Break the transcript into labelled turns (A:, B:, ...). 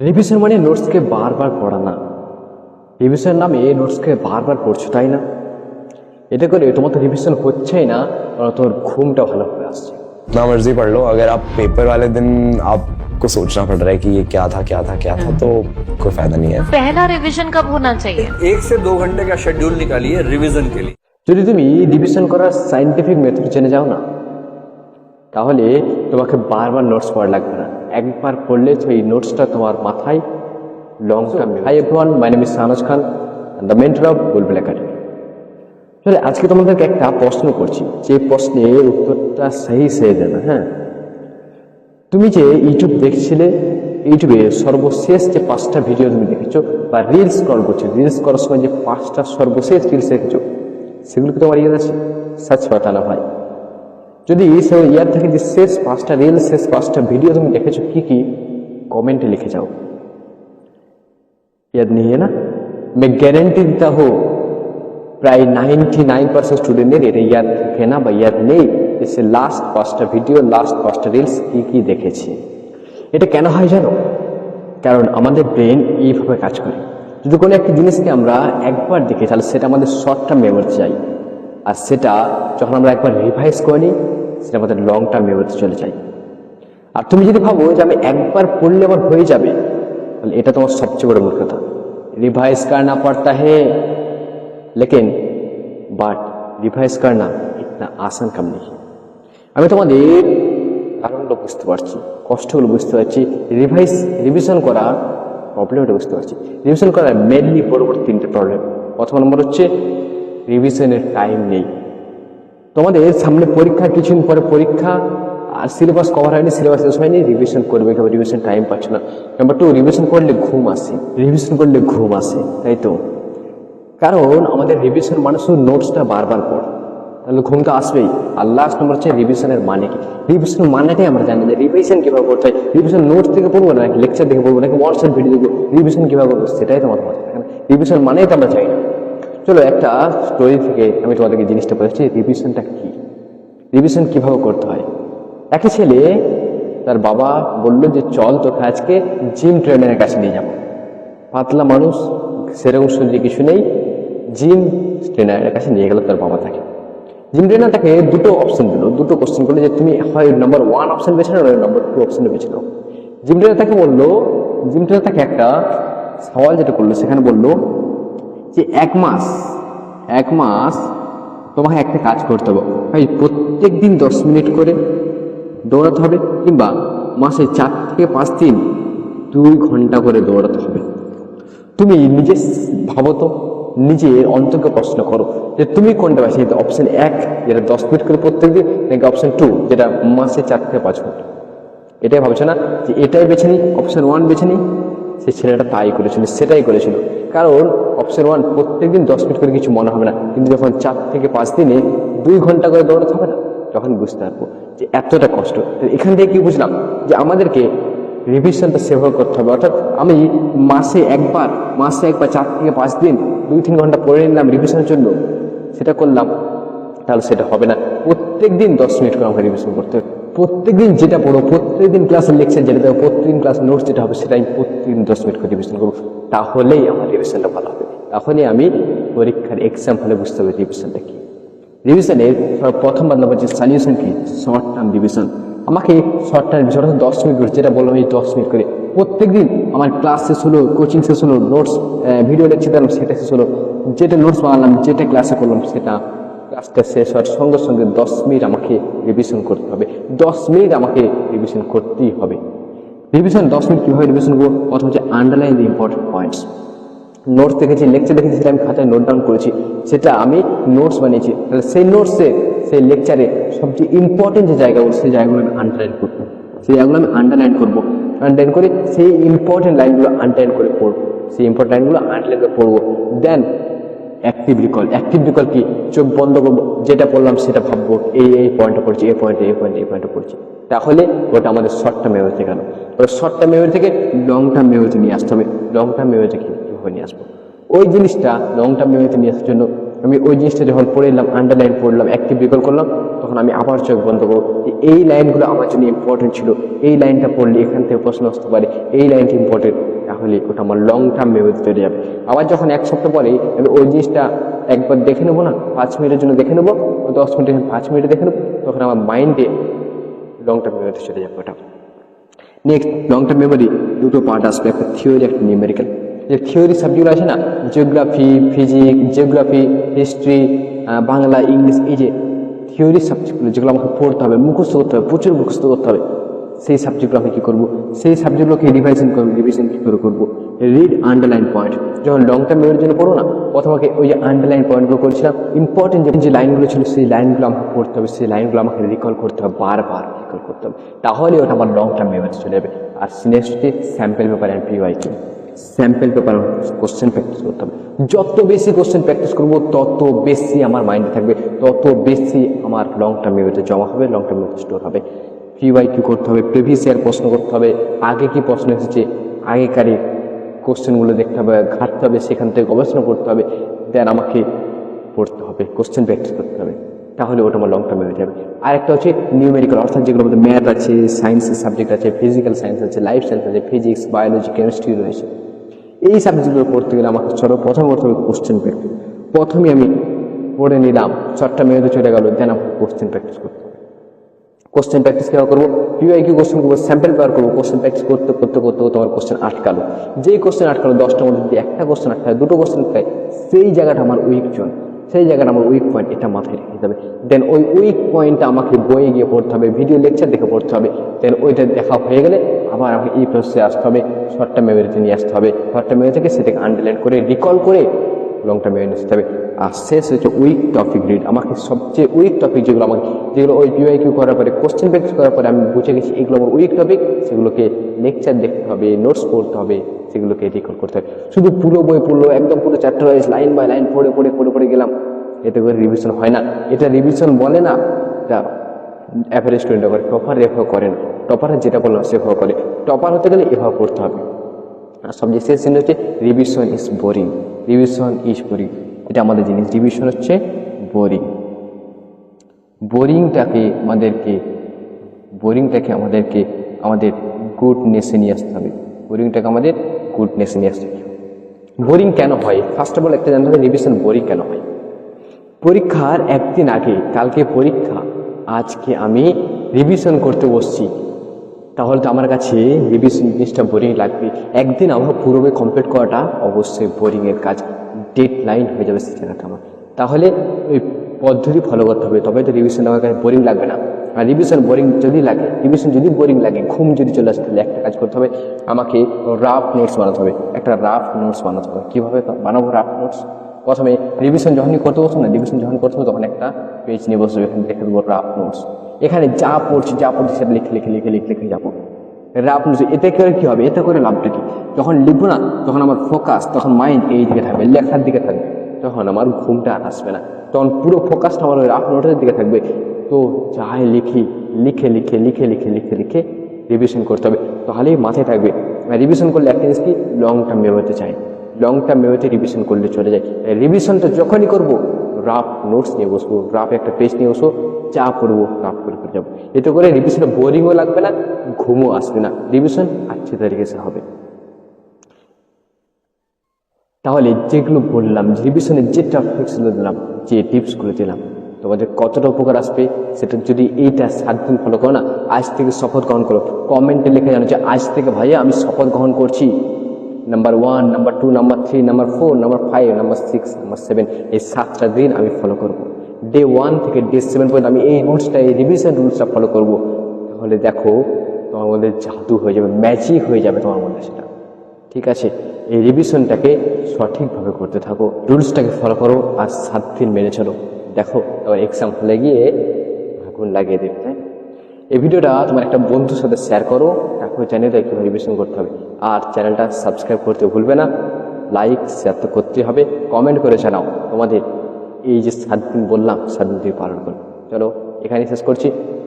A: Revision মানে নোটসকে বারবার পড়া না রিভিশন নামে নোটসকে বারবার পড়ছো তাই না এটা করে তোমার তো রিভিশন হচ্ছেই না কারণ তোমার ঘুমটা ভালো করে আসছে
B: जितना मर्जी पढ़ लो अगर आप पेपर वाले दिन आपको सोचना पड़ रहा है कि ये क्या था क्या था क्या था तो कोई फायदा नहीं है
C: पहला रिवीजन कब होना चाहिए
D: एक से दो घंटे का शेड्यूल निकालिए रिवीजन के लिए
A: যদি তুমি রিভিশন করার সাইন্টিফিক মেথড জেনে যাও না তাহলে তোমাকে বারবার নোটস পড়া লাগবে না একবার পড়লে এই নোটসটা তোমার মাথায় long term hi everyone my name is Sanj Khan the mentor of Bulbul academy তাহলে আজকে তোমাদেরকে একটা প্রশ্ন করছি। যে প্রশ্নের উত্তরটা সেই সে দেবে হ্যাঁ? তুমি যে ইউটিউব দেখছিলে ইউটিউবে সর্বশেষ যে পাঁচটা ভিডিও তুমি দেখেছ বা রিলস স্ক্রল করছ রিলস করার সময় যে পাঁচটা সর্বশেষ রিলস দেখেছ সেগুলো কি তোমার ইয়াদ আছে? সাচ পাতানা ভাই যদি সে ইয়ার থেকে যে শেষ পাঁচটা রিল শেষ পাঁচটা ভিডিও তুমি দেখেছো কি কি কমেন্টে লিখে যাও याद नहीं है ना मैं গ্যারেন্টি দিতা হো প্রায় নাইনটি নাইন পার্সেন্ট স্টুডেন্টের এটা ইয়াদ থাকে না বা ইয়াদ নেই যে সে লাস্ট পাঁচটা ভিডিও লাস্ট পাঁচটা রিলস কি কি দেখেছে এটা কেন হয় জানো কারণ আমাদের ব্রেন এইভাবে কাজ করে যদি কোনো একটা জিনিসকে আমরা একবার দেখি তাহলে সেটা আমাদের শর্ট টার্ম মেমোরি চাই আর সেটা যখন আমরা একবার রিভাইজ করে নিই সেটা আমাদের লং টার্ম মেমোরিতে চলে যায়। আর তুমি যদি ভাবো যে আমি একবার পড়লে আমার হয়ে যাবে, তাহলে এটা তোমার সবচেয়ে বড় মূর্খতা। রিভাইস করনা পড়তা হে। লেকেন বাট রিভাইস করনা ইতনা আসান কাম নেই। আমি তোমাদের কারণটা বুঝতে পারছি, কষ্টগুলো বুঝতে পারছি রিভাইস রিভিশন করা প্রবলেমটা বুঝতে পারছি। রিভিশন করার মেনলি পরবর্তী তিনটে প্রবলেম প্রথম নম্বর হচ্ছে রিভিশনের টাইম নেই। তোমাদের সামনে পরীক্ষা, কিছুদিন পরে পরীক্ষা, আর সিলেবাস কভার হয়নি সিলেবাস শেষ হয়নি রিভিশন করবে কিংবা রিভিশন টাইম পাচ্ছ না। নাম্বার টু রিভিশন করলে ঘুম আসে। রিভিশন করলে ঘুম আসে, তাই তো? কারণ আমাদের রিভিশন মানে শুধু নোটসটা বারবার পড়। তাহলে ঘুম তো আসবেই। আর লাস্ট নম্বর হচ্ছে রিভিশনের মানে কি? রিভিশন মানেটাই আমরা জানি যে রিভিশন কীভাবে করতে হয়? রিভিশন নোটস থেকে পড়ব না নাকি লেকচার থেকে পড়ব নাকি হোয়াটসঅ্যাপ ভিডিও দেখব? রিভিশন কীভাবে করব? সেটাই তোমার আমাদের মাথায় থাকে না। রিভিশন মানেই তো আমরা চাই না। চলো একটা স্টোরি থেকে আমি তোমাদেরকে জিনিসটা বলেছি রিভিশনটা কি? রিভিশন কীভাবে করতে হয়? একটা ছেলে তার বাবা বলল যে, চল তোকে আজকে জিম ট্রেনারের কাছে নিয়ে যাব। পাতলা মানুষ, সেরকম শরীরে কিছু নেই জিম ট্রেনারের কাছে নিয়ে গেল তার বাবা তাকে। জিম ট্রেনার তাকে দুটো অপশন দিল, দুটো কোশ্চেন করল যে, তুমি হয় নাম্বার ওয়ান অপশন বেছে নাও নাম্বার টু অপশন বেছে নাও? জিম ট্রেনার তাকে বলল জিম ট্রেনার তাকে একটা সওয়াল যেটা করল, সেখানে বলল যে এক মাস এক মাস তোমাকে একটা কাজ করতে হবে। ভাই প্রত্যেক দিন দশ মিনিট করে দৌড়াতে হবে কিংবা মাসে চার থেকে পাঁচ দিন দুই ঘণ্টা করে দৌড়াতে হবে। তুমি নিজে ভাবো তো নিজের অন্তকে প্রশ্ন করো যে তুমি কোনটা বেছে নিতে অপশন এক, যেটা দশ মিনিট করে প্রত্যেক দিন নাকি অপশন টু যেটা মাসে চার থেকে পাঁচ ঘণ্টা? এটাই ভাবছ না যে এটাই বেছে নিই অপশন ওয়ান বেছে নিই সে ছেলেটা তাই করেছিল, সেটাই করেছিল। কারণ অপশন ওয়ান প্রত্যেকদিন দশ মিনিট করে কিছু মনে হবে না। কিন্তু যখন চার থেকে পাঁচ দিনে দুই ঘণ্টা করে দৌড়াতে হবে না, তখন বুঝতে পারব যে এতটা কষ্ট। এখান থেকে কি বুঝলাম? যে আমাদেরকে রিভিশনটা সেভাবে করতে হবে। অর্থাৎ আমি মাসে একবার মাসে একবার চার থেকে পাঁচ দিন দুই তিন ঘণ্টা পড়ে নিলাম রিভিশনের জন্য। সেটা করলাম, তাহলে সেটা হবে না। প্রত্যেক দিন দশ মিনিট করে আমাকে রিভিশন করতে হবে। প্রত্যেক দিন যেটা পড়ো প্রত্যেক দিন ক্লাসের লেকচার যেটা দেবো, প্রত্যেকদিন ক্লাস নোটস যেটা হবে সেটা আমি প্রত্যেকদিন দশ মিনিট করে রিভিশন করব। তাহলেই আমার রিভিশনটা ভালো হবে। তাহলেই আমি পরীক্ষার এক্সাম হলে বুঝতে হবে রিভিশনটা কি। রিভিশনের প্রথম বাদ হচ্ছে সলিউশন কি শর্ট টার্ম রিভিশন আমাকে শর্ট টার্ম রিভিশন অর্থাৎ দশ মিনিট করে, যেটা বললাম এই দশ মিনিট করে। প্রত্যেকদিন আমার ক্লাস শেষ হলো কোচিং শেষ হলো নোটস ভিডিও লেকচার দিলাম, সেটা শেষ হলো। যেটা নোটস বানালাম, যেটা ক্লাসে করলাম, সেটা ক্লাসটা শেষ হওয়ার সঙ্গে সঙ্গে দশ মিনিট আমাকে রিভিশন করতে হবে। দশ মিনিট আমাকে রিভিশন করতেই হবে। রিভিশন দশ মিনিট কীভাবে রিভিশন করব? প্রথম হচ্ছে underline the important points notes দেখেছি লেকচার দেখেছি, সেটা আমি খাতায় নোট ডাউন করেছি। সেটা আমি নোটস বানিয়েছি। তাহলে সেই নোটসে সেই লেকচারে সবচেয়ে ইম্পর্টেন্ট যে জায়গাগুলো, সেই জায়গাগুলো আমি আন্ডারলাইন করব। সেই জায়গাগুলো আমি আন্ডারলাইন করব। আন্ডারলাইন করে সেই ইম্পর্টেন্ট লাইনগুলো আন্ডারলাইন করে পড়ব। সেই ইম্পর্টেন্ট লাইনগুলো আন্ডারলাইন করে পড়ব। Then active recall active recall কি? চোখ বন্ধ করব, যেটা পড়লাম সেটা ভাববো, এই এই পয়েন্টটা পড়ছি, এই পয়েন্টে এই পয়েন্টে এই পয়েন্টটা পড়ছি। তাহলে ওটা আমাদের শর্ট টার্ম মেমোরি গেল ওটা শর্ট টার্ম মেমোরি থেকে লং টার্ম মেমোরিতে নিয়ে আসতে হবে। লং টার্ম মেমোরিতে কীভাবে নিয়ে আসব? ওই জিনিসটা লং টার্ম মেমোরিতে নিয়ে আসার জন্য আমি ওই জিনিসটা যখন পড়ে এলাম আন্ডারলাইন পড়লাম অ্যাক্টিভ রিকল করলাম, তখন আমি আবার চোখ বন্ধ করব। এই লাইনগুলো আমার জন্য ইম্পর্টেন্ট ছিল। এই লাইনটা পড়লে এখান থেকে প্রশ্ন আসতে পারে। এই লাইনটি ইম্পর্টেন্ট তাহলে ওটা আমার লং টার্ম মেমোরি চলে যাবে আবার যখন এক সপ্তাহ পরে আমি ওই জিনিসটা একবার দেখে নেব না, পাঁচ মিনিটের জন্য দেখে নেব দশ মিনিটের পাঁচ মিনিটে দেখে নেব, তখন আমার মাইন্ডে লং টার্ম মেমোরিতে চলে যাবে ওটা। নেক্সট লং টার্ম মেমোরি দুটো পার্ট আসবে, একটা থিওরি একটা নিউমেরিক্যাল যে থিওরি সাবজেক্ট আছে না geography physics geography history Bangla, English, এই যে থিওরি সাবজেক্টগুলো যেগুলো আমাকে পড়তে হবে, মুখস্থ করতে হবে, প্রচুর মুখস্থ করতে হবে সেই সাবজেক্টগুলো আমি কী করব? সেই সাবজেক্টগুলোকে রিভাইশন রিভিশন কী করে করব? রিড আন্ডারলাইন পয়েন্ট যখন লং টার্ম মেমোরির জন্য পড়ো না প্রথমে ওই যে আন্ডারলাইন পয়েন্টগুলো করছিলাম ইম্পর্টেন্ট যে লাইনগুলো ছিল, সেই লাইনগুলো আমাকে পড়তে হবে, সেই লাইনগুলো আমাকে রিকল করতে হবে, বারবার রিকল করতে হবে। তাহলে ওটা আমার লং টার্ম মেমোরি চলে যাবে। আর হচ্ছে sample paper and PYQ sample paper question practice করতে হবে। যত বেশি কোশ্চেন প্র্যাকটিস করব, তত বেশি আমার মাইন্ডে থাকবে, তত বেশি আমার লং টার্ম মেমোরিতে জমা হবে লং টার্ম মেমোরি স্টোর হবে। পিওয়াই কি করতে হবে প্রিভিয়াস ইয়ার প্রশ্ন করতে হবে, আগে কি প্রশ্ন এসেছে আগেকারই কোশ্চেনগুলো দেখতে হবে, ঘাটতে হবে, সেখান থেকে গবেষণা করতে হবে দেন আমাকে পড়তে হবে কোশ্চেন প্র্যাকটিস করতে হবে, তাহলে ওটা আমার লং টার্মে হয়ে যাবে। আর একটা হচ্ছে নিউমেরিক্যাল অর্থাৎ যেগুলো মধ্যে ম্যাথ আছে সায়েন্সের সাবজেক্ট আছে ফিজিক্যাল সায়েন্স আছে লাইফ সায়েন্স আছে ফিজিক্স বায়োলজি কেমিস্ট্রি রয়েছে। এই সাবজেক্টগুলো পড়তে গেলে আমাকে চলো প্রথম প্রথমে কোশ্চেন প্র্যাকটিস প্রথমে আমি পড়ে নিলাম চারটা মেয়েতে চলে গেল দেন আমাকে কোশ্চেন প্র্যাকটিস করতে হবে। কোশ্চেন প্র্যাকটিস কেমন করব? পিওয়াই কিউ কোশ্চেন করব স্যাম্পল পেয়ার করব কোশ্চেন প্র্যাকটিস করতে করতে করতে করতে আমার কোশ্চেন আটকালো। যেই কোশ্চেন আটকালো দশটার মধ্যে যদি একটা কোশ্চেন আটকায়, দুটো কোশ্চেন আটকায়, সেই জায়গাটা আমার উইক জোন সেই জায়গাটা আমার উইক পয়েন্ট এটা মাথায় রেখে যাবে দেন ওই উইক পয়েন্টটা আমাকে বইয়ে গিয়ে পড়তে হবে ভিডিও লেকচার দেখে পড়তে হবে। দেন ওইটা দেখা হয়ে গেলে আবার আমাকে এই প্রসেসে আসতে হবে শর্ট টার্ম মেমোরিতে নিয়ে আসতে হবে। শর্ট টার্ম মেমোরি থেকে সেটাকে আন্ডারলাইন করে রিকল করে লং টার্ম নিতে হবে আর শেষ হচ্ছে উইক টপিক রিড আমাকে সবচেয়ে উইক টপিক যেগুলো আমাকে যেগুলো ওই পিওয়াই কিউ করার পরে কোশ্চেন প্র্যাকটিস করার পরে আমি বুঝে গেছি, এগুলো আমার উইক টপিক সেগুলোকে লেকচার দেখতে হবে নোটস পড়তে হবে, সেগুলোকে রেকর্ড করতে হবে। শুধু পুরো বই পড়ল, একদম পুরো chapter wise line by line পড়ে পড়ে পড়ে পড়ে গেলাম। এতে করে রিভিশন হয় না। এটা রিভিশন বলে না, এটা অ্যাভারেজ স্টুডেন্ট করে টপার এভাবে করে না। টপারে যেটা বললাম, সেভাবে করে। টপার হতে গেলে এভাবে পড়তে হবে। আর সবচেয়ে শেষ জিনিস হচ্ছে revision is boring revision is boring এটা আমাদের জিনিস। রিভিশন হচ্ছে বোরিং বোরিংটাকে আমাদেরকে বোরিংটাকে আমাদেরকে আমাদের গুডনেসে নিয়ে আসতে হবে। বোরিংটাকে আমাদের গুডনেসে নিয়ে আসতে হবে। বোরিং কেন হয়? ফার্স্ট অফ অল একটা জানতে হবে রিভিশন বোরিং কেন হয়। পরীক্ষার একদিন আগে, কালকে পরীক্ষা, আজকে আমি রিভিশন করতে বসছি। তাহলে তো আমার কাছে রিভিশন জিনিসটা বোরিং লাগবে। একদিন আমার পুরোবে কমপ্লিট করাটা অবশ্যই বোরিংয়ের কাজ। ডেড লাইন হয়ে যাবে জায়গাটা আমার। তাহলে ওই পদ্ধতি ফলো করতে হবে তবে তো রিভিশন আমার কাছে বোরিং লাগবে না। আর রিভিশন বোরিং যদি লাগে রিভিশন যদি বোরিং লাগে, ঘুম যদি চলে আসে, তাহলে একটা কাজ করতে হবে, আমাকে রাফ নোটস বানাতে হবে। একটা রাফ নোটস বানাতে হবে। কীভাবে বানাবো রাফ নোটস প্রথমে রিভিশন যখনই করতে বসবো না রিভিশন যখন করতে হবে তখন একটা পেজ নিয়ে বসবে, এখানে দেখে দেবো রাফ নোটস এখানে যা পড়ছি যা পড়ছি সেটা লিখে লিখে লিখে লিখে লিখে যাব। রাফ নোটস এতে করে কী হবে? এতে করে লাভটা কি? যখন লিখব না তখন আমার ফোকাস তখন মাইন্ড এই দিকে থাকবে, লেখার দিকে থাকবে। তখন আমার ঘুমটা আর আসবে না। তখন পুরো ফোকাসটা আমার ওই রাফ নোটের দিকে থাকবে। তো যাই লিখি, লিখে লিখে লিখে লিখে লিখে লিখে রিভিশন করতে হবে। তাহলেই মাথায় থাকবে। রিভিশন করলে একটা জিনিস কি? লং টার্ম মেমোরিতে চাই। লং টার্ম মেমোরিতে রিভিশন করলে চলে যায়। রিভিশনটা যখনই করব রাফ নোটস নিয়ে বসবো রাফ একটা পেজ নিয়ে বসবো চা পড়ব রাফ করে করে যাব এতে করে রিভিশনে বোরিংও লাগবে না, ঘুমও আসবে না। রিভিশন আচ্ছা তারিখে সে হবে। তাহলে যেগুলো বললাম রিভিশনের যে টপিক্সগুলো দিলাম, যে টিপসগুলো দিলাম, তোমাদের কতটা উপকার আসবে, সেটা যদি এইটা সাত দিন ফলো করো না, আজ থেকে শপথ গ্রহণ করো। কমেন্টে লিখে জানো যে, আজ থেকে ভাইয়া আমি শপথ গ্রহণ করছি। Number one number two number three number four number five number six number seven এই সাতটা দিন আমি ফলো করব। ডে ওয়ান থেকে ডে সেভেন পর্যন্ত আমি এই রুলসটা এই রিভিশন রুলসটা ফলো করব। তাহলে দেখো, তোমার মধ্যে জাদু হয়ে যাবে ম্যাজিক হয়ে যাবে তোমার মধ্যে সেটা। ঠিক আছে? এই রিভিশনটাকে সঠিকভাবে করতে থাকো। রুলসটাকে ফলো করো আর সাত দিন মেনে চলো। দেখো তোমার এক্সাম হলে গিয়ে আগুন লাগিয়ে দেবে? এই ভিডিওটা তোমার একটা বন্ধুর সাথে শেয়ার করো এখন দেয় কীভাবে রিভিশন করতে হবে। আর চ্যানেলটা সাবস্ক্রাইব করতে ভুলবে না লাইক শেয়ার তো করতেই হবে কমেন্ট করে জানাও তোমাদের। এই যে সাত দিন বললাম, সাত দিন তুমি পালন করো। চলো এখানেই শেষ করছি।